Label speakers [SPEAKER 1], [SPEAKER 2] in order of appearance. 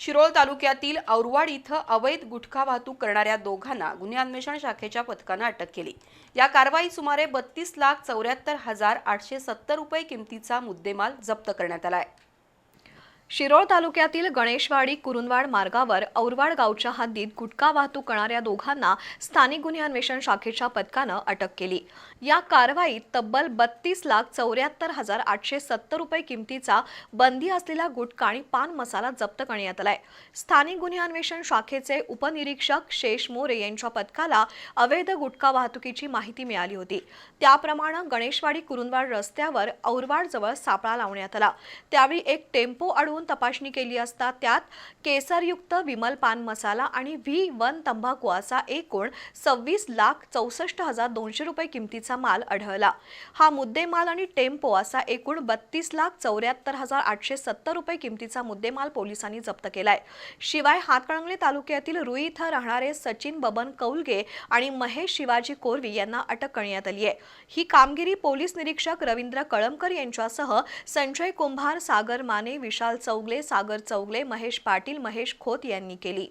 [SPEAKER 1] शिरोळ तालुक्यातील औरवाड इथं अवैध गुटखा वाहतूक करणाऱ्या दोघांना गुन्हे अन्वेषण शाखेच्या पथकानं अटक केली. या कारवाईत सुमारे बत्तीस लाख चौऱ्याहत्तर हजार आठशे सत्तर रुपये किमतीचा मुद्देमाल जप्त करण्यात आलाय
[SPEAKER 2] शिरोळ तालुक्यातील गणेशवाडी कुरुंदवाड मार्गावर औरवाड गावच्या हद्दीत गुटखा वाहतूक करणाऱ्या दोघांना स्थानिक गुन्हे अन्वेषण शाखेच्या पथकानं अटक केली. या कारवाईत तब्बल बत्तीस लाख चौऱ्याहत्तर हजार आठशे सत्तर रुपये किमतीचा बंदी असलेला गुटखा आणि पान मसाला जप्त करण्यात आलाय. स्थानिक गुन्हे अन्वेषण शाखेचे उपनिरीक्षक शेष मोरे यांच्या पथकाला अवैध गुटखा वाहतुकीची माहिती मिळाली होती. त्याप्रमाणे गणेशवाडी कुरुंदवाड रस्त्यावर औरवाड जवळ सापळा लावण्यात आला. त्यावेळी एक टेम्पो अडवून करून तपासणी केली असता त्यात केसरयुक्त विमल पान मसाला आणि व्ही वन तंबाखू असा एकूण सव्वीस लाख चौसष्ट हजार दोनशे रुपये किमतीचा माल आढळला. हा मुद्देमाल आणि टेम्पो असा एकूण बत्तीस लाख चौऱ्याहत्तर हजार आठशे सत्तर रुपये किमतीचा मुद्देमाल पोलिसांनी जप्त केलाय. शिवाय हातकणंगले तालुक्यातील रुई इथं राहणारे सचिन बबन कौलगे आणि महेश शिवाजी कोरवी यांना अटक करण्यात आली आहे ही कामगिरी पोलीस निरीक्षक रवींद्र कळमकर यांच्यासह संजय कुंभार सागर माने विशाल चौगले सागर चौगले महेश पाटील महेश खोत यांनी केली.